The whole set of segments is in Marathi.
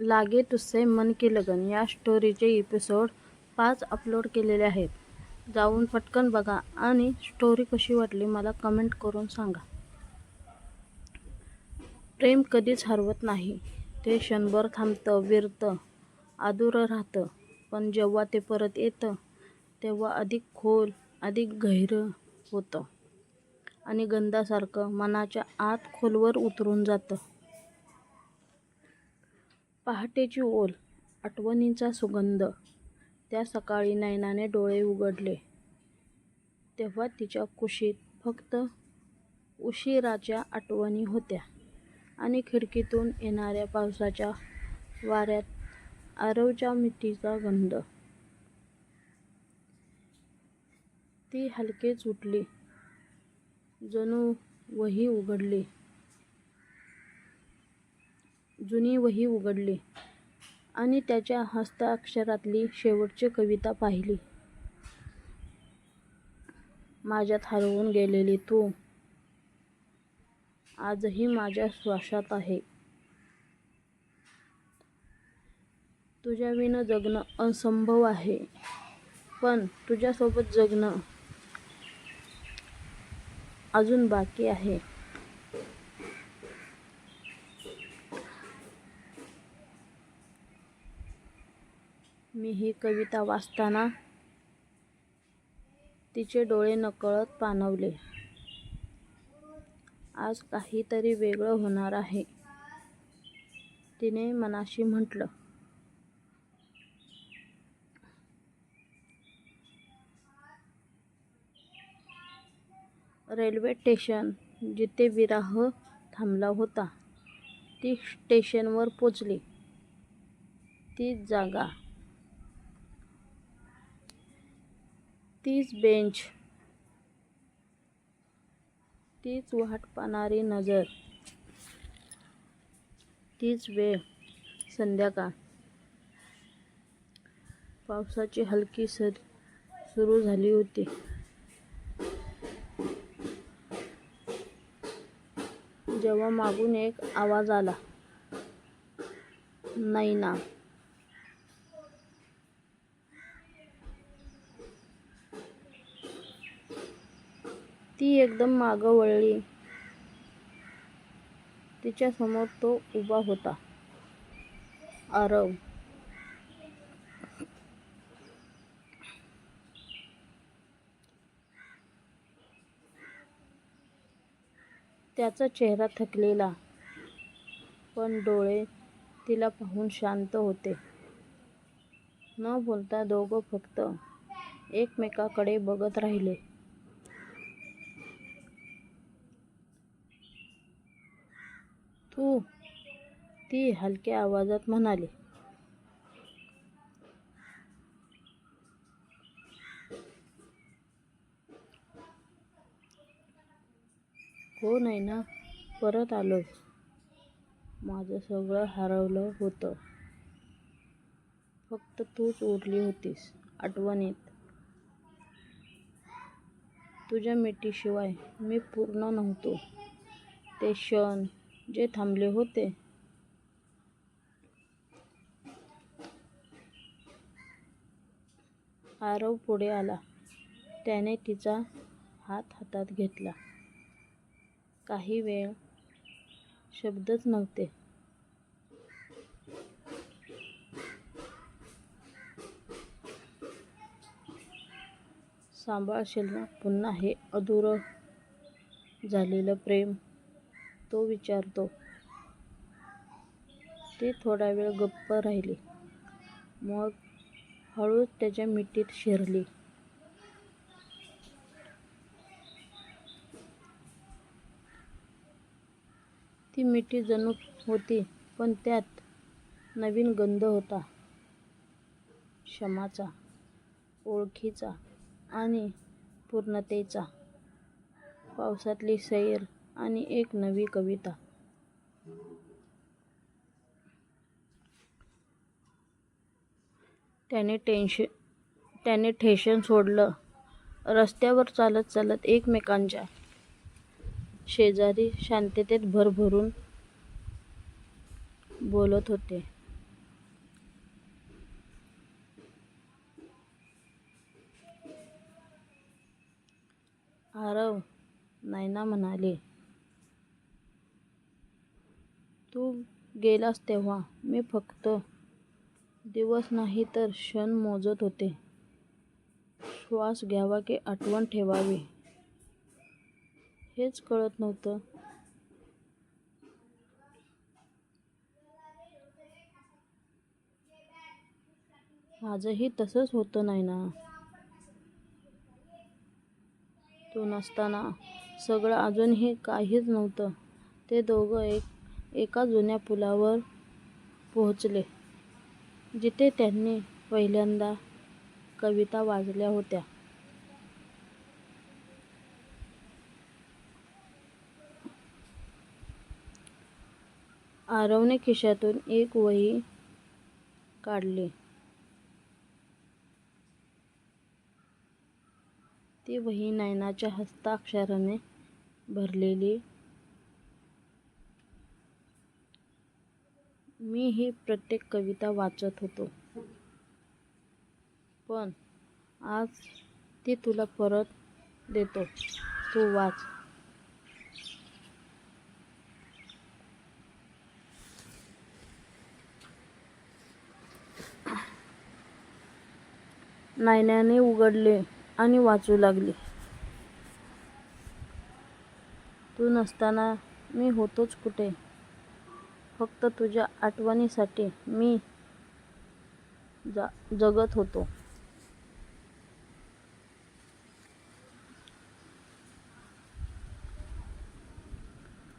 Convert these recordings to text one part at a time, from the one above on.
लागे तुझसे मन की लगन. या स्टोरीचे एपिसोड पाच अपलोड केलेले आहेत. जाऊन पटकन बघा आणि स्टोरी कशी वाटली मला कमेंट करून सांगा. प्रेम कधीच हरवत नाही. ते क्षणभर थांबतं विरतं आदुरं राहतं. पण जेव्हा ते परत येतं तेव्हा अधिक खोल अधिक गहिरं होतं. आणि गंधासारखं मनाच्या आत खोलवर उतरून जातं. पहाटेची ओल आठवणींचा सुगंध त्या सकाळी नयनाने डोळे उघडले तेव्हा तिच्या कुशीत फक्त उशिराच्या आठवणी होत्या आणि खिडकीतून येणाऱ्या पावसाच्या वाऱ्यात आरवच्या मिठीचा गंध. ती हलकेच उठली. जणू वही उघडली. जुनी वही उघडली आणि त्याच्या हस्ताक्षरातली शेवटची कविता पाहिली. माझ्यात हरवून गेलेली तू आजही माझ्या श्वासात आहे. तुझ्याविनं जगणं असंभव आहे पण तुझ्यासोबत जगणं अजून बाकी आहे. मी ही कविता वाचताना तिचे डोळे नकळत पाणवले. आज काहीतरी वेगळं होणार आहे, तिने मनाशी म्हटलं. रेल्वे स्टेशन जिथे विराह थांबला होता ती स्टेशनवर पोचली. तीच जागा, तीच बेंच, तीच वाट पाहणारी नजर, तीच वेळ संध्याकाळ. पावसाची हलकी सर सुरू झाली होती. जेव्हा मागून एक आवाज आला, नयना. ती एकदम मागं वळली. तिच्यासमोर तो उभा होता. आरव. त्याचा चेहरा थकलेला, पण डोळे तिला पाहून शांत होते. न बोलता दोघं फक्त एकमेकाकडे बघत राहिले. तू? ती हलक्या आवाजात म्हणाली. हो नाही ना परत आलो माझं सगळं हरवलं होतं. फक्त तूच उरली होतीस आठवणीत. तुझ्या मिठीशिवाय मी पूर्ण नव्हतो. ते क्षण जे थांबले होते. आरव पुढे आला. त्याने तिचा हात हातात घेतला. काही वेळ शब्दच नव्हते. सांभाळशील ना पुन्हा हे अधुरं झालेलं प्रेम? तो विचारतो. ती थोडा वेळ गप्प राहिली. मग हळूच त्याच्या मिठीत शिरली. ती मिठी जणू होती पण त्यात नवीन गंध होता. क्षमाचा, ओळखीचा आणि पूर्णतेचा. पावसातली सैर आणि एक नवी कविता. त्याने टेन्शन त्याने ठेशन सोडलं. रस्त्यावर चालत चालत एकमेकांच्या शेजारी शांततेत भरभरून बोलत होते. आरव नायना म्हणाले तू गेलास तेव्हा. मी फक्त दिवस नाही तर क्षण मोजत होते. श्वास घ्यावा की आठवण ठेवावी? हेच कळत नव्हतं. माझंही तसंच होतं नाही ना तो नसताना सगळं अजूनही काहीच नव्हतं. ते दोघं एक एका जुन्या पुलावर पोहोचले. जिथे त्यांनी पहिल्यांदा कविता वाचल्या होत्या. आरवने खिशातून एक वही काढली. ती वही नयनाच्या हस्ताक्षराने भरलेली मी ही प्रत्येक कविता वाचत होतो. पण आज ती तुला परत देतो. तू वाच. नायनाने उघडले आणि वाचू लागले. तू नसताना मी होतोच कुठे? फक्त तुझ्या आठवणीसाठी मी जा जगत होतो.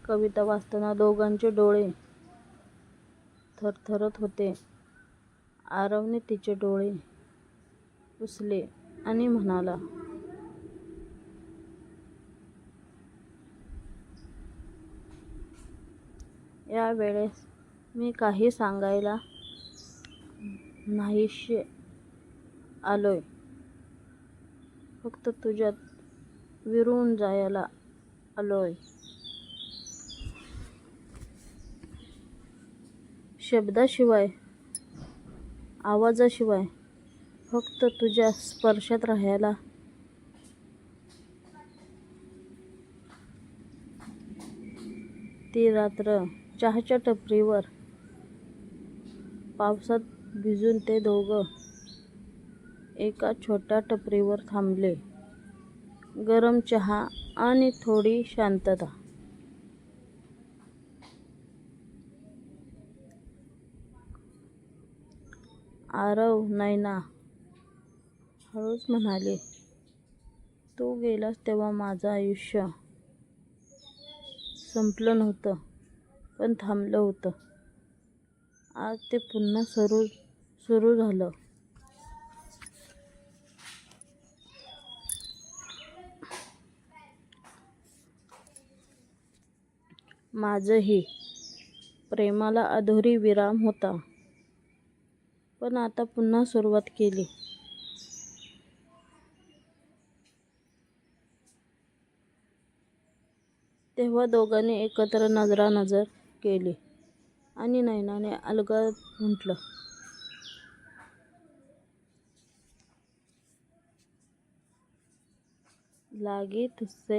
कविता वाचताना दोघांचे डोळे थरथरत होते. आरवने तिचे डोळे पुसले आणि म्हणाला या वेळेस मी काही सांगायला नाहीसे आलोय. फक्त तुझ्यात विरून जायला आलोय. शब्दाशिवाय आवाजाशिवाय फक्त तुझ्या स्पर्शात राहायला ती रात्र चहाच्या टपरीवर. पावसात भिजून ते दोघं एका छोट्या टपरीवर थांबले. गरम चहा आणि थोडी शांतता. आरव नैना हळूच म्हणाले तू गेलास तेव्हा माझं आयुष्य संपलं नव्हतं. पण थांबलं होतं. आज ते पुन्हा सुरू सुरू झालं. माझंही प्रेमाला अधुरी विराम होता. पण आता पुन्हा सुरुवात केली. तेव्हा दोघांनी एकत्र नजरानजर केले. आणि नैनाने अलगद म्हटलं लागे तुझसे